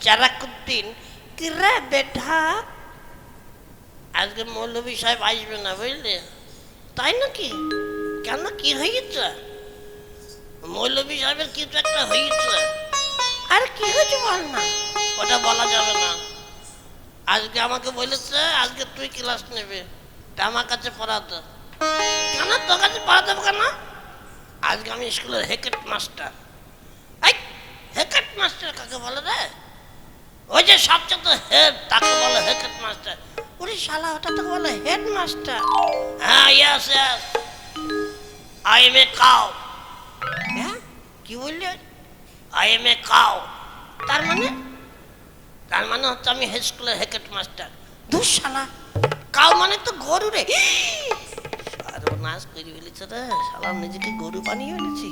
চারাকুদ্দিন কিরে বেঠা? আজকে মৌলভী সাহেব আসবে না, বুঝলে? তাই নাকি? কেন? কি হয়েছে? মৌলভী সাহেবের কিছু একটা হয়েছে। আর, কি হয়েছে বল না? ওটা বলা যাবে না। আজকে আমাকে বলেছে, আজকে তুই ক্লাস নেবে। তা আমার কাছে পড়াতে। কেন? তোর কাছে পড়াতে হবে কেন? আজকে আমি স্কুলের হেকেট মাস্টার। হেকেট মাস্টার কাকে বলে রে? ওই যে সবচেয়ে হেড, তাকে বলে হেকেট মাস্টার ওরে শালা, ওটা তো বলে হেড মাস্টার হ্যাঁ yes yes I am a cow হ্যাঁ? কি বললে? আই এম এ কাউ তার মানে? তার মানে হচ্ছে আমি হাই স্কুলের হেকেট মাস্টার দূর শালা। কাউ মানে তো গরু রে। সর্বনাশ করে ফেলেছে রে। শালা, নিজেকে গরু বানিয়ে ফেলেছি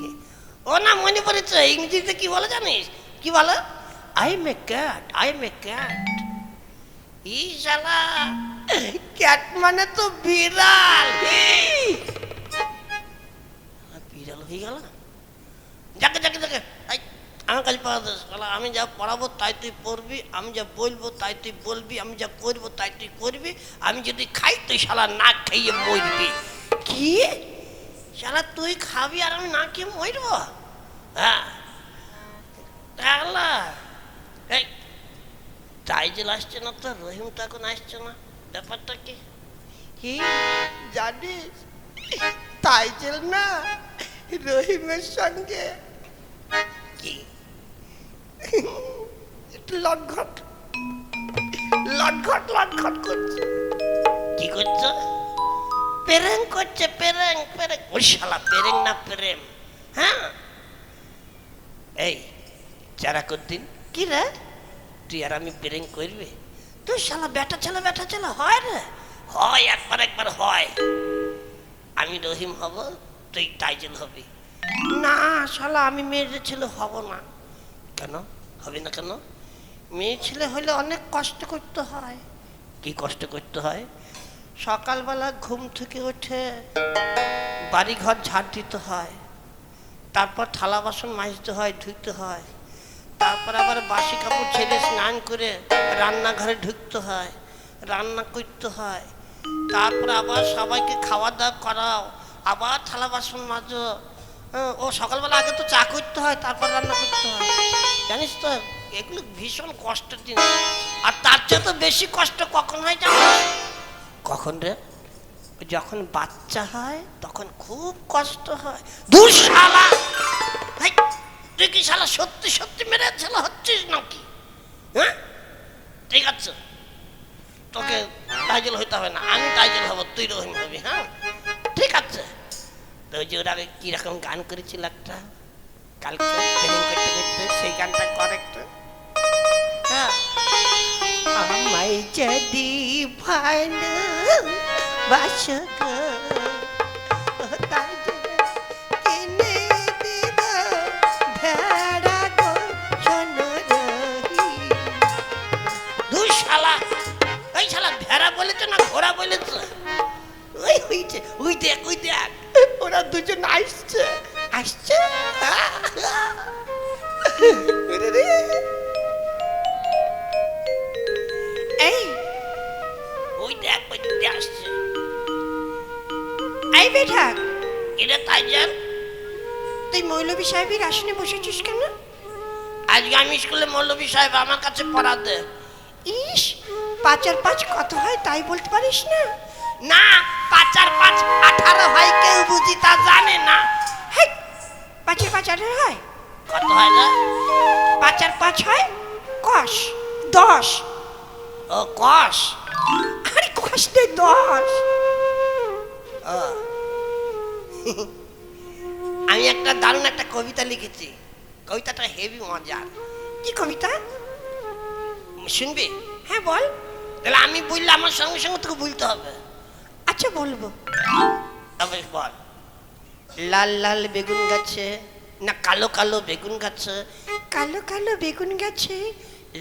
ও না, মনে পড়েছে, ইংরেজিতে কি বলে জানিস? কি বলে? I am a cat I am a cat ই শালা ক্যাট মানে তো বিড়াল। বিড়াল হয়ে গেল। যাকে যাকে যাকে। আমার কাছে পড়াতে আমি যা পড়াবো তাই তুই পড়বি, আমি যা বলব তাই তুই বলবি, আমি যা করব তাই তুই করবি, আমি যদি খাই তুই শালা না খাইয়ে মরবি। কি? শালা, তুই খাবি আর আমি না খেয়ে মরবো? হ্যাঁ। টাইজেল আসছে না তো রহিম তো এখন আসছে না। ব্যাপারটা কি? কি জানিস টাইজেল না রহিমের সঙ্গে। কি? লটঘট। লটঘট লটঘট করছে। কি করছে? প্রেম করছে প্রেম প্রেম ওই শালা প্রেম না প্রেম হ্যাঁ? এই চারাকুদ্দিন। কি রে? তুই আর আমি প্রেম করবি? তুই শালা বেটা ছেলে বেটা ছেলে, হয় রে হয়, একবার একবার হয়। আমি রহিম হব, তুই টাইজেল হবি। না, শালা, আমি মেয়ের ছেলে হব না। কেন? হবে না কেন? মেয়ে ছেলে হলে অনেক কষ্ট করতে হয়। কি কষ্ট করতে হয়? সকালবেলা ঘুম থেকে উঠে বাড়ি ঘর ঝাড় দিতে হয়। তারপর থালা বাসন মাজতে হয়, ধুইতে হয়। তারপর আবার বাসি কাপড় ছেড়ে স্নান করে রান্নাঘরে ঢুকতে হয় রান্না করতে হয়। তারপর আবার সবাইকে খাওয়া দাওয়া করাও আবার থালা বাসন মাজো। হ্যাঁ, ও সকালবেলা আগে তো চা করতে হয় তারপর রান্না করতে হয়। জানিস তো এগুলো ভীষণ কষ্টের জিনিস আর তার চেয়ে তো বেশি কষ্ট কখন হয় জানিস? কখন রে? যখন বাচ্চা হয় তখন খুব কষ্ট হয়। দূর শালা! হেই, তুই কি শালা সত্যি সত্যি মেরে ছেলে হচ্ছিস নাকি? হ্যাঁ? ঠিক আছে। তোকে টাইজেল হইতে হবে না। আমি টাইজেল হব তুই রহিম হবি হ্যাঁ? ঠিক আছে। তো ওই যে ওরা আগে কীরকম গান করেছিল একটা? কালকে ট্রেনিং করতে করতে সেই গানটা কর একটু। হ্যাঁ। আমায় যদি ভালো বাসো ওই দেখ ওই দেখ। ওরা দুজন আসছে আসছে। এই ওই দেখ ওই দিকে আসছে। এই বেটা এটা তাই যান তুই মৌলবী সাহেবের আসনে বসেছিস কেন? আজকে আমি স্কুলে মৌলভী সাহেব আমার কাছে পড়াতে। ইস পাঁচ আর পাঁচ কত হয় তাই বলতে পারিস না? না পাঁচ আর পাঁচ আঠারো হয় কেউ বুঝি তা জানে না। হেই, পাঁচের পাঁচ আঠারো হয়? কত হয় না পাঁচ আর পাঁচ হয়? কষ দশ। ও কষ আরে কষ নেই দশ। আমি একটা দারুণ একটা কবিতা লিখেছি। কবিতাটা হেভি মজার। কি কবিতা? শুনবি? হ্যাঁ বল। তাহলে আমি বললে আমার সঙ্গে সঙ্গে তোকে বলতে হবে। আচ্ছা বলব। তবে বল। লাল লাল বেগুন গাছে না কালো কালো বেগুন গাছে? কালো কালো বেগুন গাছে।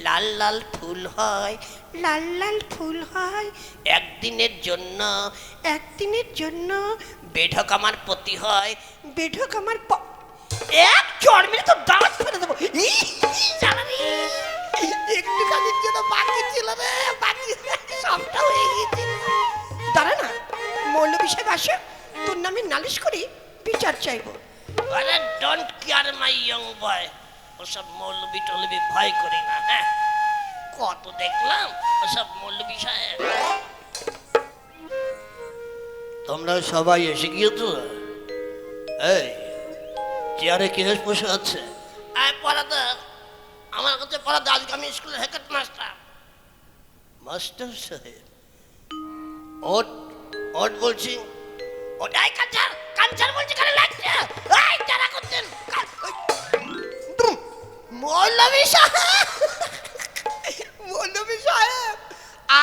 লাল লাল ফুল হয়। লাল লাল ফুল হয়। একদিনের জন্য। একদিনের জন্য। বেঢক আমার পতি হয়। বেঢক আমার এক চড় মেরে তো দাঁত ফেলে দেবো। একটুখানির জন্য বাকি ছিল রে। বাকি সবটা হয়ে গিয়েছিল। দাঁড়া না। এ আসে, তোর নামে নালিশ করি, বিচার চাইব। আরে don't care my young boy ওসব মৌলবি টলবি ভয় করি না হ্যাঁ? কত দেখলাম ওসব মৌলবি সাহেব তোমরা সবাই এসে গিয়েছো এই, চেয়ারে কে বসে আছে? পড়াতে আমার কাছে পড়াতে আজকে আমি স্কুলের হেড মাস্টার মাস্টার সাহেব ওট ওট বলছি ওটাই কাঞ্চার কাঞ্চার বলছি কানে লাগছে। এই যারা করছেন। মৌলভী সাহেব। মৌলবী সাহেব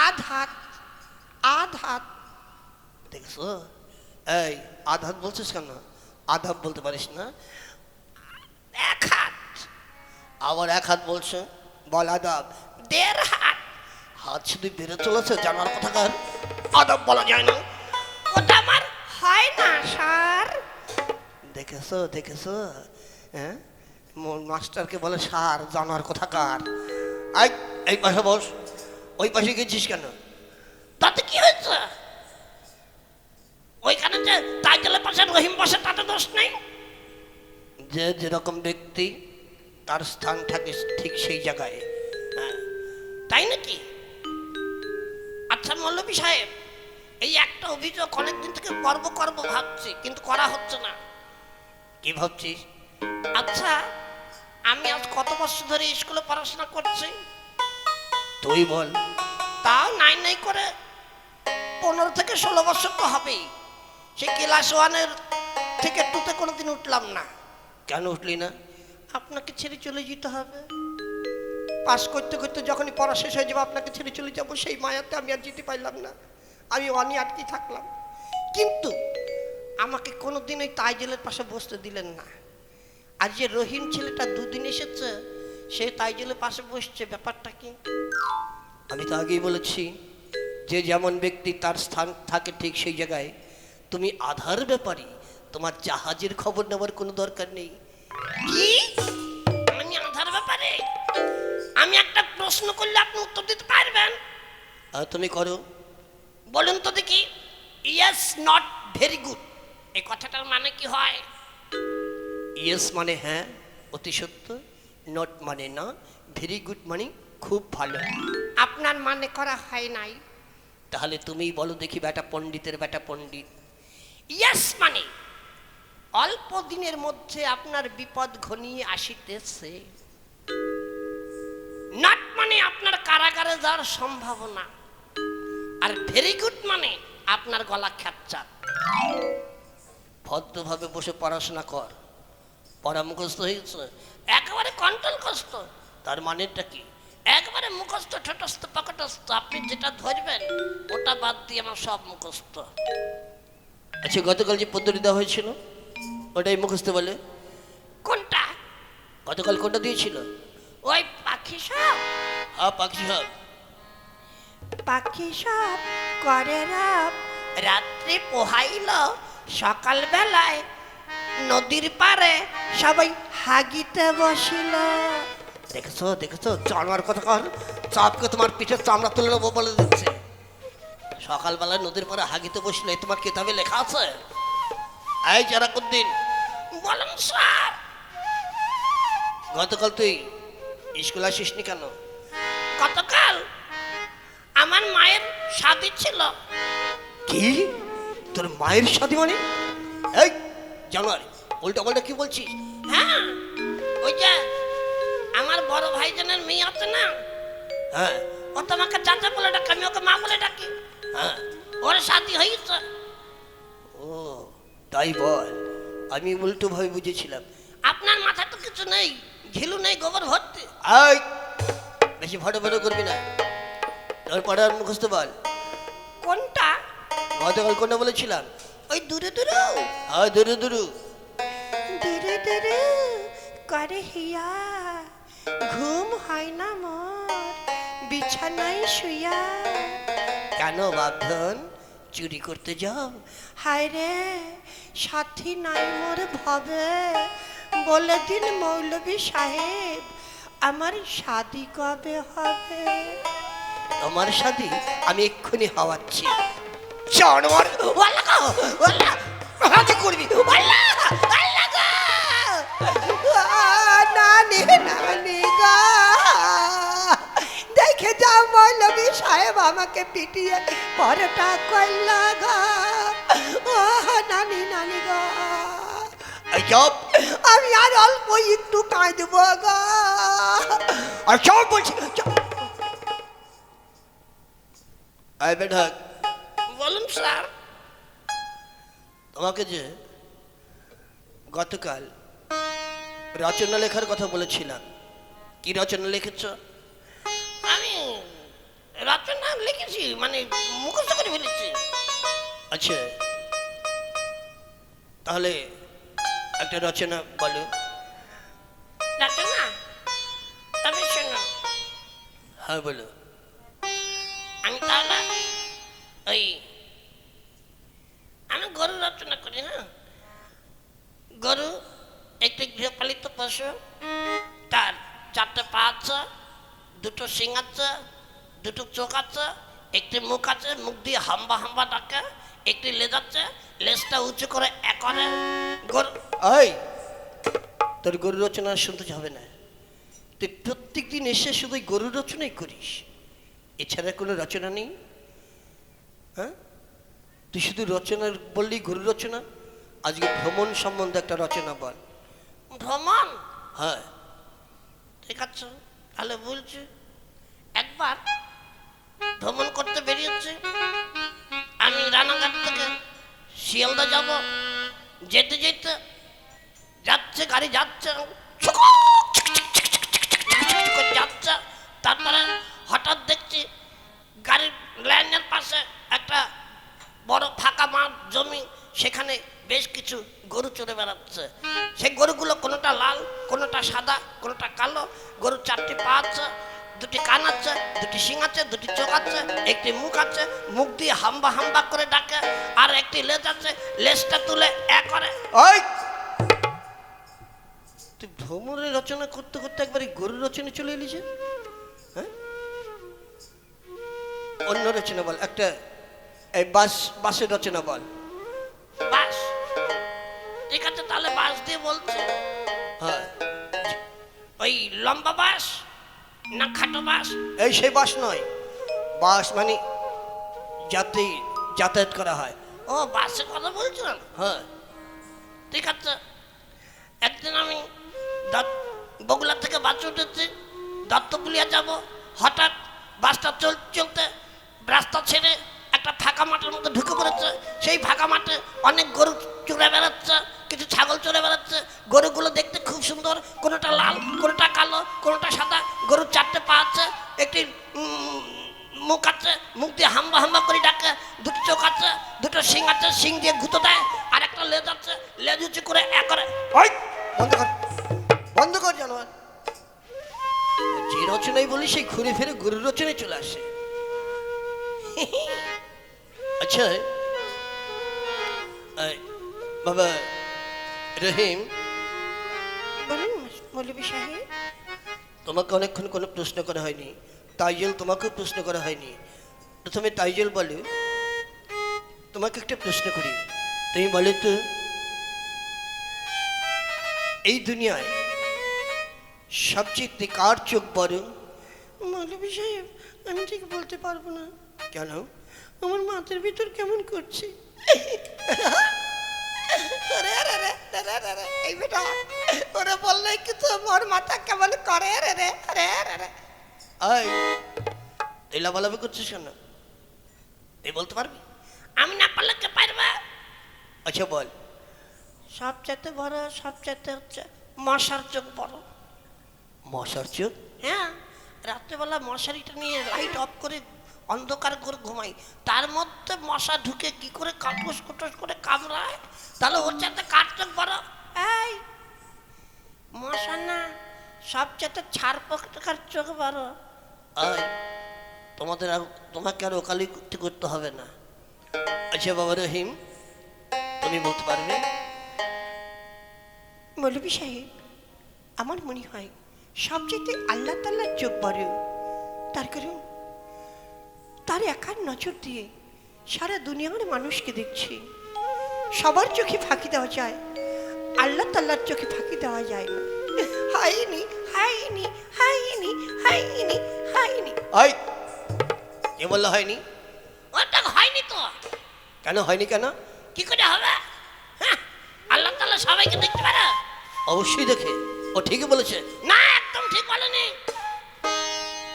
আধ হাত আধ হাত। দেখছ? এই আধাত বলছিস কেন? আধাত বলতে পারিস না? এক হাত। আবার এক হাত বলছে বল আদাব। দেড় হাত। হাত শুধু বেড়ে চলেছে জানার কথা কার? আদাব বলা যায় না। হয় না স্যার দেখেছ দেখেছ হ্যাঁ? মাস্টারকে বলে সার জানার কথা কার এই পাশে বস। ওই পাশে গেছিস কেন? তাতে কি হয়েছে? ওইখানে যে টাইটেলের পাশে রহিম বসে, তাতে দোষ নেই? যে যেরকম ব্যক্তি, তার স্থান থাকে ঠিক সেই জায়গায়। হ্যাঁ। তাই নাকি? আচ্ছা মল্লবী সাহেব এই একটা অভিযোগ অনেকদিন থেকে করব করব ভাবছি, কিন্তু করা হচ্ছে না। কি ভাবছিস? আচ্ছা আমি আজ কত বছর ধরে স্কুলে পড়াশোনা করছি? তুই বল। তাও নাই নাই করে পনেরো থেকে ষোলো বছর তো হবেই। সে ক্লাস ওয়ানের থেকে টুতে কোনোদিন উঠলাম না। কেন উঠলি না? আপনাকে ছেড়ে চলে যেতে হবে। পাশ করতে করতে যখনই পড়া শেষ হয়ে যাবে, আপনাকে ছেড়ে চলে যাব, সেই মায়াতে আমি আর যেতে পারলাম না। আমি অনি আটকে থাকলাম। কিন্তু আমাকে কোনোদিন ওই তাইজেলের পাশে বসতে দিলেন না। আর যে রহিম ছেলেটা দুদিন এসেছে সে তাইজেলের পাশে বসছে ব্যাপারটা কি? আমি তো আগেই বলেছি যে যেমন ব্যক্তি তার স্থান থাকে ঠিক সেই জায়গায় তুমি আধার ব্যাপারী তোমার জাহাজের খবর নেওয়ার কোনো দরকার নেই। কি? আমি আধার ব্যাপারে? আমি একটা প্রশ্ন করলে আপনি উত্তর দিতে পারবেন? তুমি করো। বলুন তো দেখি। ইয়েস নট ভেরি গুড এই কথাটার মানে কি হয়? ইয়েস মানে হ্যাঁ অতি সত্য। নট মানে না। ভেরি গুড মানে খুব ভালো। আপনার মানে করা হয় নাই। তাহলে তুমি বলো দেখি বেটা পণ্ডিতের বেটা পণ্ডিত। ইয়েস মানে অল্প দিনের মধ্যে আপনার বিপদ ঘনিয়ে আসিতেছে। নট মানে আপনার কারাগারে যাওয়ার সম্ভাবনা। আর ভেরি গুড মানে আপনার গলা খ্যাপচা ভদ্রভাবে বসে পড়াশোনা কর। পড়া মুখস্থ হয়েছে? একেবারে কন্ট্রোল কষ্ট তার মানেটা কি? একবারে মুখস্থ ঠোঁটস্থ পাকটস্থ আপনি যেটা ধরবেন ওটা বাদ দিয়ে আমার সব মুখস্থ। আচ্ছা গতকাল যে পদ্ধতি দেওয়া হয়েছিল ওটাই মুখস্থ বলে? কোনটা? গতকাল কোনটা দিয়েছিল? ওই পাখি সব। হ্যাঁ পাখি সব। পাখি সব করে রাব। রাত্রি পোহাইল সকাল বেলায় নদীর পারে সবাই হাগিতে বসিল। দেখেছ দেখেছ জানোয়ার কথা কর। চাপকে তোমার পিঠের চামড়া তুলে নেব বলে দিচ্ছে। সকালবেলা নদীর পরে হাগিতে বসলে তোমার কিতাবে লেখা আছে? এই জারাকুদ্দিন বলেন স্যার। গতকাল তুই স্কুল আসিসনি কেন? গতকাল আমার মায়ের শাদি ছিল। কি? তোর মায়ের শাদি মানে? এই জানুয়ারি উল্টা পাল্টা কি বলছিস? হ্যাঁ ওই যে আমার বড় ভাইজানের মেয়ে আছে না? হ্যাঁ। ও তোমাকে চাচা বলে ডাকে আমি ওকে মা বলে ডাকি। হ্যাঁ। ওর শাদি হয়েছে। ও তাই বল। আমি উল্টো ভাবে বুঝেছিলাম। আপনার মাথা তো কিছু নেই ঘিলু নেই গোবর ভর্তি। আই বেশি ফটো ফটো করবি না। তোর পড়ার মুখস্থ বল। কোনটা? গতকাল কোনটা বলেছিলাম? ওই দূরে দূরে। হ্যাঁ দুরু দুরু। দূরে দূরে করে হিয়া। ঘুম হয় না মোর বিছানায় শুয়া কেন বাপধন? চুরি করতে যাও। হায় রে সাথী নাই মোর ভবে। বলে দিন মৌলবী সাহেব আমার শাদি কবে হবে? তোমার সাথে আমি এক্ষুনি হাওয়াচ্ছি। জানোয়ার ওয়াল্লা হাতে করবি। আল্লাহ নানি নানি গো। দেখে যাও মৌলবী সাহেব আমাকে পিটিয়ে পরটা করলা গো। ও নানি নানি গো। আমি আর অল্প একটু কাঁদব গো। আর চপ বলছি আয় বেটা বলুন স্যার। তোমাকে যে গতকাল রচনা লেখার কথা বলেছিলাম। কি রচনা লিখেছ? আমি রচনা লিখেছি মানে মুখস্থ করে ফেলেছি। আচ্ছা। তাহলে একটা রচনা বলো। রচনা? তবে শোনো। হ্যাঁ বলো। আমি তাহলে ওই আমি গরু রচনা করি হ্যাঁ? গরু একটি গৃহপালিত পশু, তার চারটে পা আছে, দুটো শিং আছে, দুটো চোখ আছে, একটি মুখ আছে, মুখ দিয়ে হাম্বা হাম্বা ডাকে, একটি লেজ আছে, লেজটা উঁচু করে একরে গরু এই, তোর গরু রচনা শুনতে হবে না। তুই প্রত্যেক দিন এসে শুধু গরু রচনাই করিস। এছাড়া কোনো রচনা নেই? হ্যাঁ? তুই শুধু রচনা বললি গরু রচনা? আজকে ভ্রমণ সম্বন্ধে একটা রচনা বল। ভ্রমণ? হ্যাঁ। ঠিক আছে তাহলে বলছি একবার ভ্রমণ করতে বেরিয়েছে। আমি রানাঘাট থেকে শিয়ালদা যাব। যেতে যেতে যাচ্ছে গাড়ি যাচ্ছে। জমি সেখানে বেশ কিছু গরু চড়ে বেড়াচ্ছে। সেই গরুগুলো কোনোটা লাল কোনোটা সাদা কোনোটা কালো গরুর চারটি পা আছে দুটি কান আছে দুটি শিং আছে দুটি চোখ আছে একটি মুখ আছে মুখ দিয়ে হাম্বা হাম্বা করে ডাকে আর একটি লেজ আছে লেজটা তুলে এ করে। ওই! তুই ভ্রমণের রচনা করতে করতে একবার এই গরু রচনা চলে এলি যে? হ্যাঁ? অন্য রচনা বল একটা এই বাস বাসের রচনা বল। বাস। ঠিক আছে তাহলে বাস দিয়ে বলছে? হ্যাঁ। ওই লম্বা বাস না খাটো বাস? এই সেই বাস নয়। বাস মানে যাতে যাতায়াত করা হয়। ও বাসের কথা বলছিলাম হ্যাঁ। ঠিক আছে। একদিন আমি বগুড়া থেকে বাস উঠেছি। দত্তপুলিয়া যাব। হঠাৎ বাসটা চল চলতে রাস্তা ছেড়ে একটা ফাঁকা মাঠের মধ্যে ঢুকে পড়েছে। সেই ফাঁকা মাঠে অনেক গরু চড়ে বেড়াচ্ছে কিছু ছাগল চড়ে বেড়াচ্ছে। গরুগুলো দেখতে খুব সুন্দর। কোনোটা লাল কোনোটা কালো কোনোটা সাদা। গরুর চারটে পা আছে একটি উম, মুখ আছে মুখ দিয়ে হাম্বা হাম্বা করে ডাকে। দুটো চোখ আছে দুটো শিং আছে শিং দিয়ে গুঁতো দেয়। আর একটা লেজ আছে লেজ উঁচু করে এক করে। ওই! বন্ধ কর বন্ধ কর জানোয়ার। যে রচনাই বলি সেই ঘুরে ফিরে গরু রচনায় চলে আসে। আচ্ছা বাবা রহিম। বলুন মৌলবী সাহেব। তোমাকে অনেকক্ষণ কোনো প্রশ্ন করা হয়নি। তাইজেল তোমাকেও প্রশ্ন করা হয়নি। প্রথমে তাইজেল বলো। তোমাকে একটা প্রশ্ন করি। তুমি বলো তো এই দুনিয়ায় সবচেয়ে কার চোখ বড়? মৌলবী সাহেব আমি ঠিক বলতে পারব না। কেন? আমার মাথার ভিতর কেমন করছে? আরে আরে রে রে রে রে রে, এই বেটা ওরে বললে মোর মাথা কেমন করে? রে রে রে রে লাভালাভি করছিস কেন? তুই বলতে পারবি? আমি না পারলে কে পারবে? আচ্ছা বল। সবচাইতে বড় সবচাইতে হচ্ছে মশার চোখ বড়। মশার চোখ? হ্যাঁ রাত্রেবেলা মশারিটা নিয়ে লাইট অফ করে অন্ধকার করে ঘুমাই। তার মধ্যে মশা ঢুকে কি করে কাটুস কুটুস করে কামড়ায়? তাহলে ওর কার চোখ বড়। এই মশা না সবচাইতে ছাড় পোকার চোখ আই তোমাদের আর তোমাকে আর ওকালি করতে করতে হবে না। আচ্ছা বাবা রহিম তুমি বলতে পারবে? মৌলবী সাহেব আমার মনে হয় সবচেয়ে আল্লাহ তাল্লার চোখ বড়। তার কারণ তার একার নজর দিয়ে সারা দুনিয়ার মানুষকে দেখছি। সবার চোখে ফাঁকি দেওয়া যায় আল্লাহ তাল্লার চোখে ফাঁকি দেওয়া যায় না। হাইনি হাইনি হাইনি হাইনি হাইনি। আই কে বলল হয়নি ওটা হয়নি তো। কেন হয়নি কেন? কি করে হবে? হ্যাঁ আল্লাহ তাআলা সবাইকে দেখতে পারে। অবশ্যই দেখে। ও ঠিকই বলেছে। না একদম ঠিক বলেনি।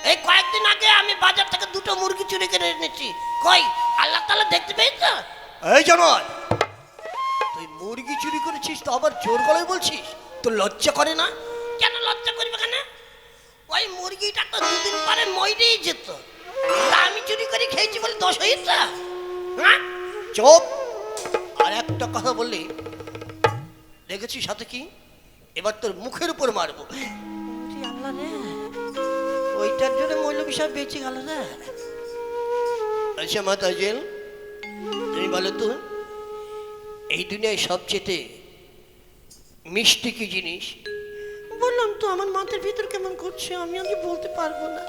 এই কয়েকদিন আগে আমি বাজার থেকে দুটো মুরগি চুরি করে এনেছি। কই? আল্লাহ তাআলা দেখতে পেয়েছ? এই জানোয়ার তুই মুরগি চুরি করেছিস তো আবার জোর গলায় বলছিস? তোর লজ্জা করে না? কেন লজ্জা করবে কেন? ওই মুরগিটা তো দুদিন পরে মরেই যেত। তা আমি চুরি করে খেয়েছি বলে দোষ হয়েছে? হ্যাঁ? চুপ। আর একটা কথা বললি। দেখেছি সাথে কি? এবার তোর মুখের উপর মারবো। তুই আল্লাহ রে। ওইটার জন্য মৌলবী সাহেব বেঁচে গেল রে আচ্ছা মা তাজেল তুমি বলো তো এই দুনিয়ায় সবচেয়ে মিষ্টি কি জিনিস? বললাম তো আমার মাথার ভিতর কেমন করছে আমি আগে বলতে পারব না?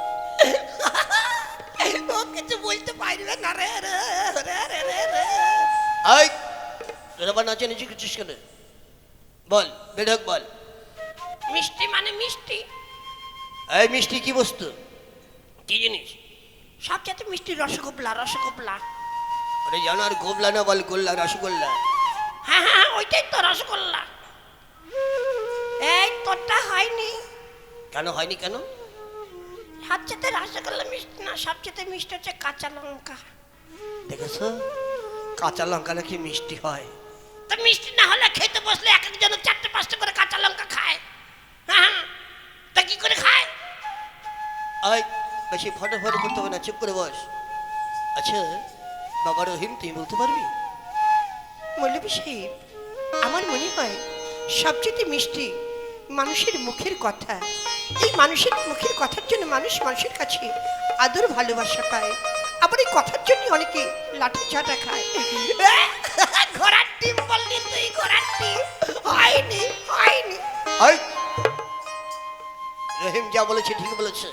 ও কিছু বলতে পারবে না রে রে রে রে রে রে আই তোর আবার নাচে নিচে করছিস কেন? বল বেঢক বল। মিষ্টি মানে মিষ্টি। এই মিষ্টি কি বস্তু? কি জিনিস? সবচেয়ে মিষ্টি রসগোল্লা রসগোল্লা। আরে জানো আর গোবলা না বল গোল্লা রসগোল্লা। হ্যাঁ হ্যাঁ হ্যাঁ, ওইটাই তো রসগোল্লা। এই তোরটা হয়নি। কেন হয়নি কেন? সবচেয়ে রসগোল্লা মিষ্টি না সবচেয়ে মিষ্টি হচ্ছে কাঁচা লঙ্কা। দেখেছ? কাঁচা লঙ্কা নাকি মিষ্টি হয়। তো মিষ্টি না হলে খেতে বসলে এক একজন চারটে পাঁচটা করে কাঁচা লঙ্কা খায়। হ্যাঁ হ্যাঁ তা কি করে খায়? আই বেশি ফটো ফটো করতে হবে না চুপ করে বস। আচ্ছা বাবা রহিম তুই বলতে পারবি? মৌলবী সাহেব আমার মনে হয় সবচেয়ে মিষ্টি মানুষের মুখের কথা। এই মানুষের মুখের কথার জন্য মানুষ মানুষের কাছে আদর ভালোবাসা পায়। আবার এই কথার জন্য অনেকে লাঠি চাটা খায়। ঘোড়ার ডিম বললি তুই ঘোড়ার ডিম। হয়নি হয়নি। রহিম যা বলেছে ঠিক বলেছে।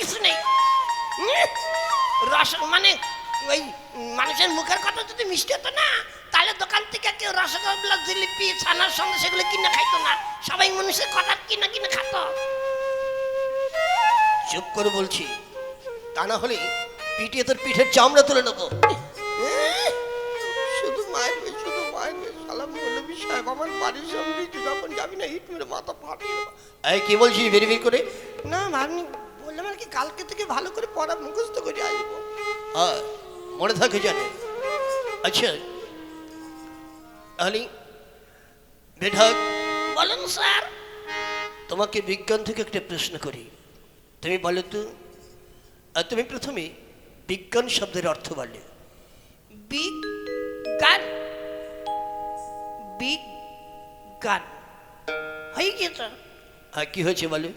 কিছু নেই। রস মানে ওই মানুষের মুখের কথা যদি মিষ্টি হতো না তাহলে দোকান থেকে কেউ রসগোল্লা জিলিপি ছানার সঙ্গে সেগুলো কিনে খাইতো না। সবাই মানুষের কথা কিনে কিনে খাতো। চুপ করে বলছি তা না হলে পিটিয়ে তোর পিঠের চামড়া তুলে নেব। শুধু মারবে শুধু মারবে সালাম মৌলবী সাহেব আমার বাড়ির সামনে যখন যাবি না হিট মেরে মাথা ফাটিয়ে এই কি বলছিস ভেরি করে? না আমি বললাম আর কি কালকে থেকে ভালো করে পড়া মুখস্থ করে আসব? হ্যাঁ মনে থাকে জানে। আচ্ছা আলি বেঢক বলুন স্যার। তোমাকে বিজ্ঞান থেকে একটা প্রশ্ন করি। তুমি বলো তো আর তুমি প্রথমে বিজ্ঞান শব্দের অর্থ বলে। বিগ গান বিগ গান হয়ে গেছে আর কি হয়েছে বলে?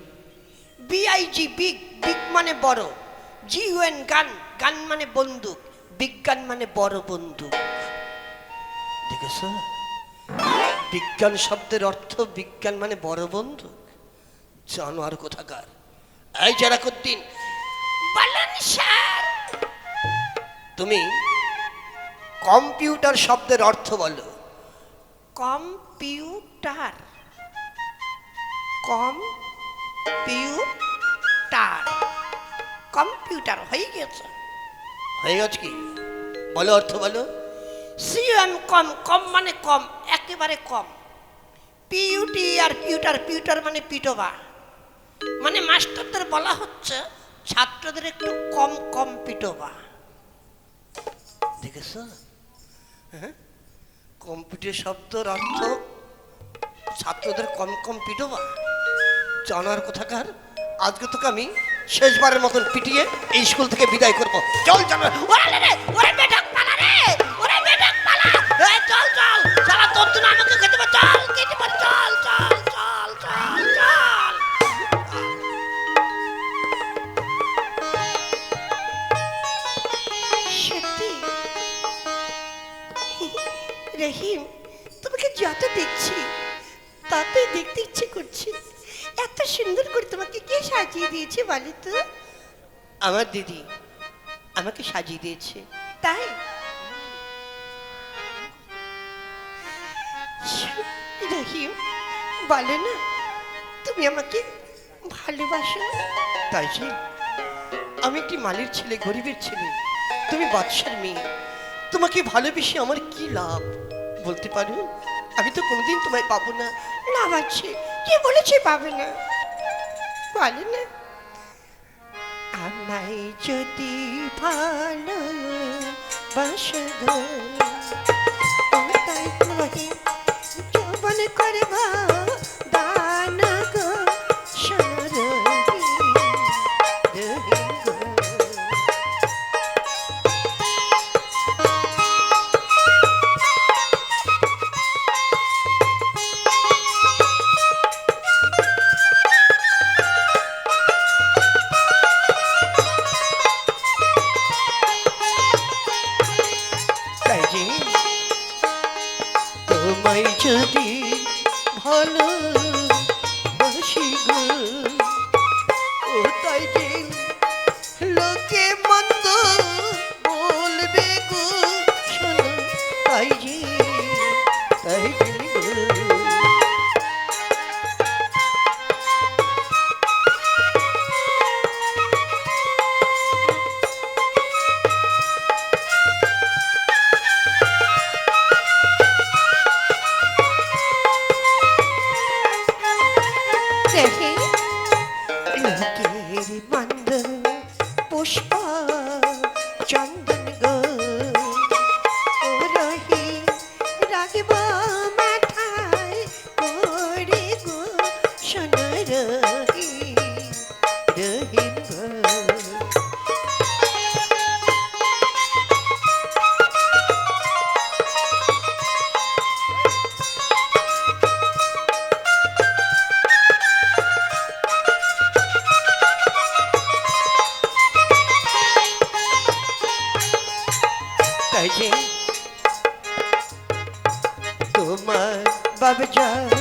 বিআইজি বিগ বিগ মানে বড়। জি ইউএন গান গান মানে বন্দুক, বিজ্ঞান মানে বড় বন্দুক। দেখেছ? বিজ্ঞান শব্দের অর্থ বিজ্ঞান মানে বড় বন্ধু জানো আর কোথাকার। এই যারা দিন বলুন স্যার তুমি কম্পিউটার শব্দের অর্থ বলো। কম্পিউটার। কম্পিউটার কম্পিউটার হয়ে গেছে। হয়ে গেছে কি? বলো অর্থ বলো। সিএম কম কম মানে কম একেবারে কম। পিইউটি আর পিউটার পিউটার মানে পিটোবা। মানে মাস্টারদের বলা হচ্ছে ছাত্রদের একটু কম কম পিটোবা। দেখেছ? হ্যাঁ? কম্পিউটার শব্দের অর্থ ছাত্রদের কম কম পিটোবা। জানার কোথাকার? আজকে তোকে আমি শেষবারের মতন পিটিয়ে এই স্কুল থেকে বিদায় করব। চল চল রহিম, তোমাকে যত দেখছি, ততই দেখতে ইচ্ছে করছে। সুন্দর করে তোমাকে কে সাজিয়ে দিয়েছে বলো তো? আমার দিদি আমাকে সাজিয়ে দিয়েছে। তাই? রহিম বলে না তুমি আমাকে ভালোবাসো? তাই যে আমি একটি মালির ছেলে গরিবের ছেলে। তুমি বাদশার মেয়ে। তোমাকে ভালোবেসে আমার কি লাভ? বলতে পারো? আমি তো কোনোদিন তোমায় পাবো না। না বাচ্চে কে বলেছে পাবে না? বলে না? আমায় যদি ভালো বাসো বাবা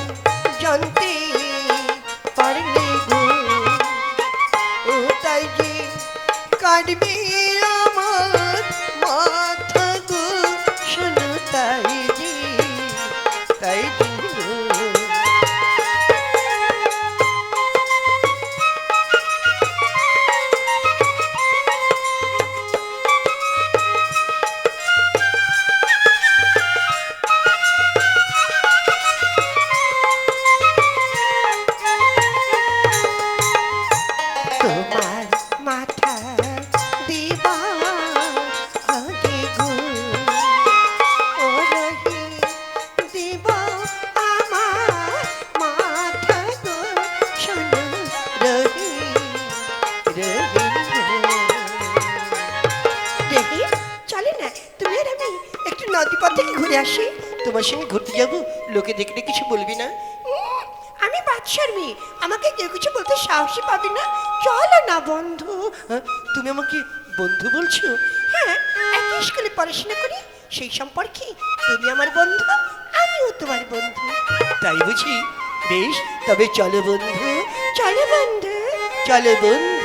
সঙ্গে ঘুরতে যাব? লোকে দেখলে কিছু বলবি না? আমি বাদশার মেয়ে। আমাকে কেউ কিছু বলতে সাহসী পাবি না। চলো না বন্ধু। তুমি আমাকে বন্ধু বলছো? হ্যাঁ একই স্কুলে পড়াশোনা করি। সেই সম্পর্কে তুমি আমার বন্ধু আমিও তোমার বন্ধু। তাই বুঝি? বেশ তবে চলো বন্ধু। চলো বন্ধু। চলো বন্ধু।